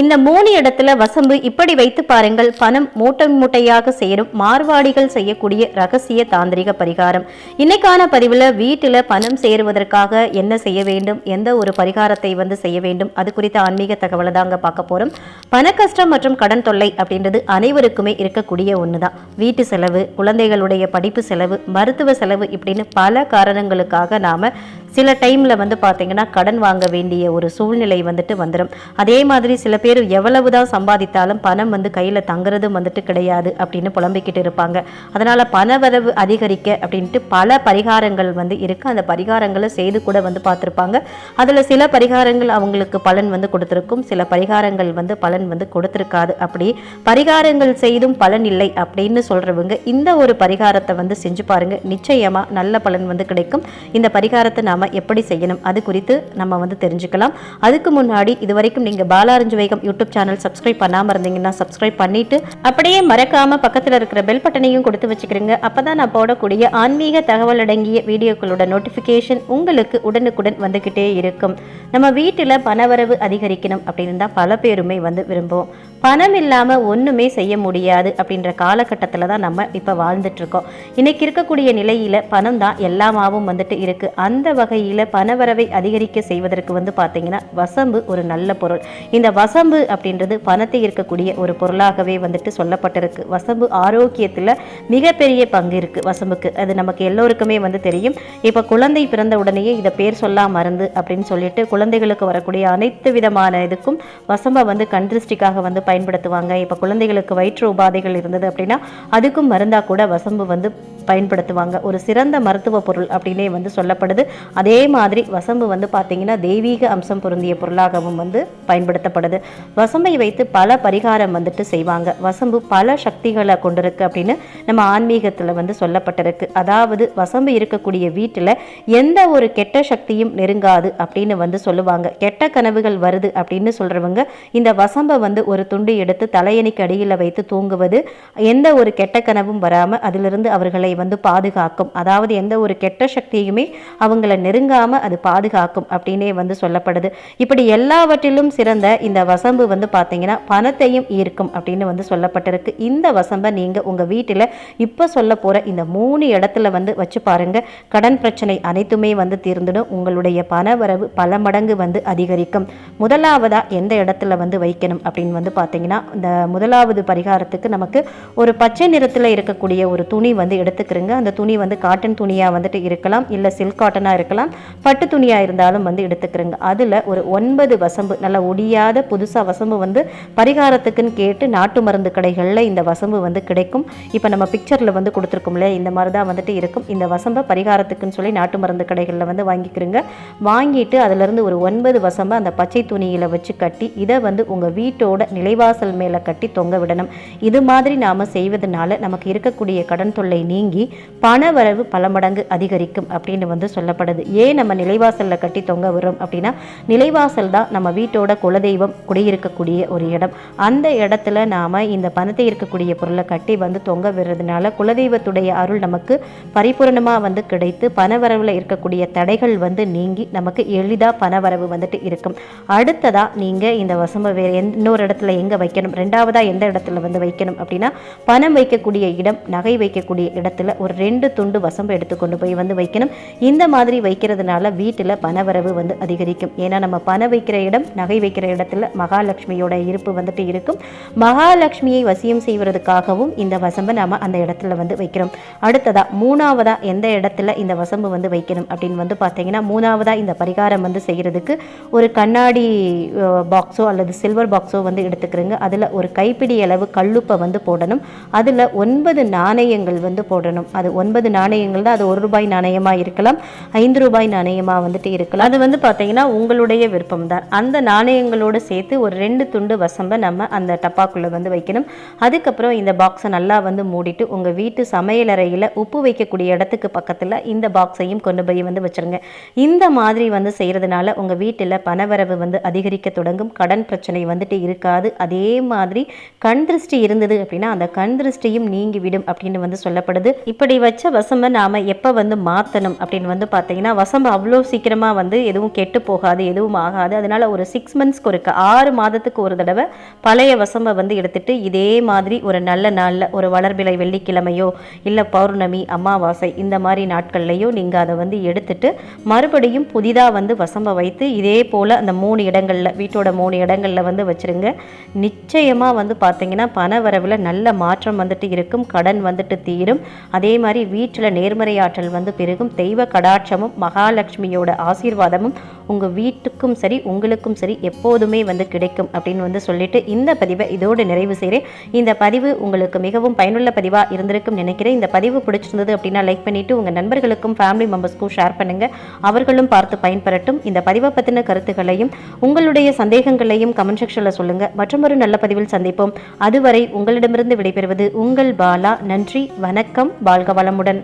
இந்த மூணு இடத்துல வசம்பு இப்படி வைத்து பாருங்கள் பணம் மூட்டை மூட்டையாக சேரும் மார்வாடிகள் செய்யக்கூடிய ரகசிய தாந்திரிக பரிகாரம். இன்னைக்கான பதிவில் வீட்டில் பணம் சேருவதற்காக என்ன செய்ய வேண்டும் எந்த ஒரு பரிகாரத்தை வந்து செய்ய வேண்டும் அது குறித்த ஆன்மீக தகவலை தாங்க பார்க்க போகிறோம் பண கஷ்டம் மற்றும் கடன் தொல்லை அப்படின்றது அனைவருக்குமே இருக்கக்கூடிய ஒன்று தான் வீட்டு செலவு குழந்தைகளுடைய படிப்பு செலவு மருத்துவ செலவு இப்படின்னு பல காரணங்களுக்காக நாம் சில டைமில் வந்து பார்த்திங்கன்னா கடன் வாங்க வேண்டிய ஒரு சூழ்நிலை வந்துட்டு வந்துடும் அதே மாதிரி சில பேர் எவ்வளவு தான் சம்பாதித்தாலும் பணம் வந்து கையில் தங்குறதும் வந்துட்டு கிடையாது அப்படின்னு புலம்பிக்கிட்டு இருப்பாங்க. அதனால் பணவரவு அதிகரிக்க அப்படின்ட்டு பல பரிகாரங்கள் வந்து இருக்குது அந்த பரிகாரங்களை செய்து கூட வந்து பார்த்துருப்பாங்க. அதில் சில பரிகாரங்கள் அவங்களுக்கு பலன் வந்து கொடுத்துருக்கும். சில பரிகாரங்கள் வந்து பலன் வந்து கொடுத்துருக்காது. அப்படி பரிகாரங்கள் செய்தும் பலன் இல்லை அப்படின்னு சொல்கிறவங்க இந்த ஒரு பரிகாரத்தை வந்து செஞ்சு பாருங்கள் நிச்சயமாக நல்ல பலன் வந்து கிடைக்கும். இந்த பரிகாரத்தை நாம் எப்படி செய்யணும்? அது குறித்து நம்ம வந்து தெரிஞ்சுக்கலாம். அதுக்கு முன்னாடி இது வரைக்கும் நீங்கள் பாலாரஞ்சு வரைக்கும் யூடியூப் சேனல் சப்ஸ்கிரைப் பண்ணாமல் இருந்தீங்கன்னா சப்ஸ்கிரைப் பண்ணிட்டு அப்படியே மறக்காம பக்கத்தில் இருக்கிற பெல் பட்டனையும் கொடுத்து வச்சுக்கிறீங்க அப்பதான் நான் போடக்கூடிய ஆன்மீக தகவல் அடங்கிய வீடியோக்களோட நோட்டிஃபிகேஷன் உங்களுக்கு உடனுக்குடன் வந்துக்கிட்டே இருக்கும். நம்ம வீட்டில் பணவரவு அதிகரிக்கணும் அப்படின்னு தான் பல பேருமே வந்து விரும்புவோம். பணம் இல்லாமல் ஒன்றுமே செய்ய முடியாது அப்படின்ற காலகட்டத்தில் தான் நம்ம இப்போ வாழ்ந்துட்டு இருக்கோம் இருக்கக்கூடிய நிலையில் பணம் தான் எல்லாமாவும் வந்துட்டு இருக்குது அந்த வகையில் பணவரவை அதிகரிக்க செய்வதற்கு வந்து பார்த்தீங்கன்னா வசம்பு ஒரு நல்ல பொருள். இந்த வசம்பு அப்படின்றது பணத்தை இருக்கக்கூடிய ஒரு பொருளாகவே வந்துட்டு சொல்லப்பட்டிருக்கு. வசம்பு ஆரோக்கியத்தில் மிகப்பெரிய பங்கு இருக்குது வசம்புக்கு. அது நமக்கு எல்லோருக்குமே வந்து தெரியும். இப்போ குழந்தை பிறந்த உடனேயே இதை பேர் சொல்லா மருந்து அப்படின்னு சொல்லிட்டு குழந்தைகளுக்கு வரக்கூடிய அனைத்து விதமான இதுக்கும் வசம்பை வந்து கண் வந்து வந்து பயன்படுத்துவாங்க. இப்போ குழந்தைகளுக்கு வயிற்று உபாதைகள் இருந்தது அப்படின்னா அதுக்கும் மருந்தா கூட வசம்பு வந்து பயன்படுத்துவாங்க. ஒரு சிறந்த மருத்துவ பொருள் அப்படின்னே வந்து சொல்லப்படுது. அதே மாதிரி வசம்பு வந்து பார்த்தீங்கன்னா தெய்வீக அம்சம் பொருந்திய பொருளாகவும் வந்து பயன்படுத்தப்படுது. வசம்பை வைத்து பல பரிகாரம் வந்துட்டு செய்வாங்க. வசம்பு பல சக்திகளை கொண்டிருக்கு அப்படின்னு நம்ம ஆன்மீகத்தில் வந்து சொல்லப்பட்டிருக்கு. அதாவது வசம்பு இருக்கக்கூடிய வீட்டில் எந்த ஒரு கெட்ட சக்தியும் நெருங்காது அப்படின்னு வந்து சொல்லுவாங்க. கெட்ட கனவுகள் வருது அப்படின்னு சொல்கிறவங்க இந்த வசம்பை வந்து ஒரு துண்டு எடுத்து தலையணிக்கு அடியில் வைத்து தூங்குவது எந்த ஒரு கெட்ட கனவும் வராமல் அதிலிருந்து அவர்களை வந்து பாதுகாக்கும். அதாவது எந்த ஒரு கெட்ட சக்தியுமே அவங்கள நெருங்காம அது பாதுகாக்கும் அப்படின்னே வந்து சொல்லப்படுது. இப்படி எல்லாவற்றிலும் சிறந்த இந்த வசம்பு வந்து பார்த்தீங்கன்னா பணத்தையும் ஈர்க்கும் அப்படின்னு வந்து சொல்லப்பட்டிருக்கு. இந்த வசம்பை நீங்க உங்க வீட்டில் இப்போ சொல்ல போற இந்த மூணு இடத்துல வந்து வச்சு பாருங்க. கடன் பிரச்சனை அனைத்துமே வந்து தீர்ந்துடும். உங்களுடைய பண வரவு பல மடங்கு வந்து அதிகரிக்கும். முதலாவதா எந்த இடத்துல வந்து வைக்கணும் அப்படின்னு வந்து பார்த்தீங்கன்னா இந்த முதலாவது பரிகாரத்துக்கு நமக்கு ஒரு பச்சை நிறத்தில் இருக்கக்கூடிய ஒரு துணி வந்து எடுத்து எடுத்துக்கிறங்க. அந்த துணி வந்து காட்டன் துணியாக வந்துட்டு இருக்கலாம் இல்லை சில்க் காட்டனாக இருக்கலாம். பட்டு துணியாக இருந்தாலும் வந்து எடுத்துக்கிறோங்க. அதில் ஒரு ஒன்பது வசம்பு நல்லா ஒடியாத புதுசாக வசம்பு வந்து பரிகாரத்துக்குன்னு கேட்டு நாட்டு மருந்து கடைகளில் இந்த வசம்பு வந்து கிடைக்கும். இப்போ நம்ம பிக்சரில் வந்து கொடுத்துருக்கோம்ல இந்த மாதிரி தான் வந்துட்டு இருக்கும். இந்த வசம்பை பரிகாரத்துக்குன்னு சொல்லி நாட்டு மருந்து கடைகளில் வந்து வாங்கிக்கிறோங்க. வாங்கிட்டு அதிலிருந்து ஒரு ஒன்பது வசம்பை அந்த பச்சை துணியில் வச்சு கட்டி இதை வந்து உங்கள் வீட்டோட நிலைவாசல் மேலே கட்டி தொங்க விடணும். இது மாதிரி நாம் செய்வதனால நமக்கு இருக்கக்கூடிய கடன் தொல்லை நீங்கி பண வரவு பல மடங்கு அதிகரிக்கும் அப்படின்னு வந்து சொல்லப்படுது. ஏன் நம்ம நிலைவாசலில் கட்டி தொங்க விடுறோம் அப்படின்னா நிலைவாசல் தான் நம்ம வீட்டோட குலதெய்வம் குடியிருக்கக்கூடிய ஒரு இடம். அந்த இடத்துல நாம் இந்த பணத்தை இருக்கக்கூடிய பொருளை கட்டி வந்து தொங்க விடுறதுனால குலதெய்வத்துடைய அருள் நமக்கு பரிபூரணமாக வந்து கிடைத்து பணவரவில் இருக்கக்கூடிய தடைகள் வந்து நீங்கி நமக்கு எளிதாக பணவரவு வந்துட்டு இருக்கும். அடுத்ததாக நீங்கள் இந்த வசம்ப வேறு இன்னொரு இடத்துல எங்கே வைக்கணும்? ரெண்டாவதாக எந்த இடத்துல வந்து வைக்கணும் அப்படின்னா பணம் வைக்கக்கூடிய இடம் நகை வைக்கக்கூடிய இடத்துல ஒரு ரெண்டு துண்டு வசம்பு எடுத்துக்கொண்டு போய் வந்து வைக்கணும். இந்த மாதிரி வைக்கிறதுனால வீட்டில் பணவரவு வந்து அதிகரிக்கும். ஏன்னா நம்ம பணம் வைக்கிற இடம் நகை வைக்கிற இடத்துல மகாலட்சுமியோட இருப்பு வந்துட்டு இருக்கும். மகாலட்சுமியை வசியம் செய்வதற்காகவும் இந்த வசம்பை நம்ம அந்த இடத்துல வந்து வைக்கிறோம். அடுத்ததா மூணாவதா எந்த இடத்துல இந்த வசம்பு வந்து வைக்கணும் அப்படின்னு வந்து பார்த்தீங்கன்னா மூணாவதா இந்த பரிகாரம் வந்து செய்கிறதுக்கு ஒரு கண்ணாடி பாக்ஸோ அல்லது சில்வர் பாக்ஸோ வந்து எடுத்துக்கிறோங்க. அதில் ஒரு கைப்பிடி அளவு கல்லுப்பை வந்து போடணும். அதில் ஒன்பது நாணயங்கள் வந்து போடணும். அது ஒன்பது நாணயங்கள் தான். அது ஒரு ரூபாய் நாணயமாக இருக்கலாம். ஐந்து ரூபாய் நாணயமாக வந்துட்டு இருக்கலாம். அது வந்து பார்த்தீங்கன்னா உங்களுடைய விருப்பம் தான். அந்த நாணயங்களோடு சேர்த்து ஒரு ரெண்டு துண்டு வசம்பை நம்ம அந்த டப்பாக்குள்ளே வந்து வைக்கணும். அதுக்கப்புறம் இந்த பாக்ஸை நல்லா வந்து மூடிட்டு உங்கள் வீட்டு சமையலறையில் உப்பு வைக்கக்கூடிய இடத்துக்கு பக்கத்தில் இந்த பாக்ஸையும் கொண்டு போய் வந்து வச்சுருங்க. இந்த மாதிரி வந்து செய்கிறதுனால உங்கள் வீட்டில் பணவரவு வந்து அதிகரிக்க தொடங்கும். கடன் பிரச்சனை வந்துட்டு இருக்காது. அதே மாதிரி கண் திருஷ்டி இருந்தது அப்படின்னா அந்த கண் திருஷ்டியும் நீங்கிவிடும் அப்படின்னு வந்து சொல்லப்படுது. இப்படி வச்ச வசம்பை நாம் எப்போ வந்து மாற்றணும் அப்படின்னு வந்து பார்த்தீங்கன்னா வசம்பு அவ்வளோ சீக்கிரமாக வந்து எதுவும் கெட்டு போகாது எதுவும் ஆகாது. அதனால ஒரு சிக்ஸ் மந்த்ஸ்க்கு ஒருக்க ஆறு மாதத்துக்கு ஒரு தடவை பழைய வசம்பை வந்து எடுத்துட்டு இதே மாதிரி ஒரு நல்ல நாளில் ஒரு வளர்பிலை வெள்ளிக்கிழமையோ இல்லை பௌர்ணமி அமாவாசை இந்த மாதிரி நாட்கள்லையோ நீங்கள் அதை வந்து எடுத்துட்டு மறுபடியும் புதிதாக வந்து வசம்பை வைத்து இதே போல் அந்த மூணு இடங்களில் வீட்டோட மூணு இடங்களில் வந்து வச்சுருங்க. நிச்சயமாக வந்து பார்த்தீங்கன்னா பண வரவில் நல்ல மாற்றம் வந்துட்டு இருக்கும் கடன் வந்துட்டு தீரும். அதே மாதிரி வீட்டில் நேர்மறை ஆற்றல் வந்து பெருகும். தெய்வ கடாட்சமும் மகாலட்சுமியோட ஆசீர்வாதமும் உங்கள் வீட்டுக்கும் சரி உங்களுக்கும் சரி எப்போதுமே வந்து கிடைக்கும் அப்படின்னு வந்து சொல்லிட்டு இந்த பதிவை இதோடு நிறைவு செய்கிறேன் இந்த பதிவு உங்களுக்கு மிகவும் பயனுள்ள பதிவாக இருந்திருக்கும் நினைக்கிறேன். இந்த பதிவு பிடிச்சிருந்தது அப்படின்னா லைக் பண்ணிவிட்டு உங்கள் நண்பர்களுக்கும் ஃபேமிலி மெம்பர்ஸ்க்கும் ஷேர் பண்ணுங்கள் அவர்களும் பார்த்து பயன்பெறட்டும். இந்த பதிவை பற்றின கருத்துக்களையும் உங்களுடைய சந்தேகங்களையும் கமெண்ட் செக்ஷனில் சொல்லுங்கள் மற்றொரு நல்ல பதிவில் சந்திப்போம். அதுவரை உங்களிடமிருந்து விடைபெறுவது உங்கள் பாலா. நன்றி வணக்கம். வாழ்க வளமுடன்.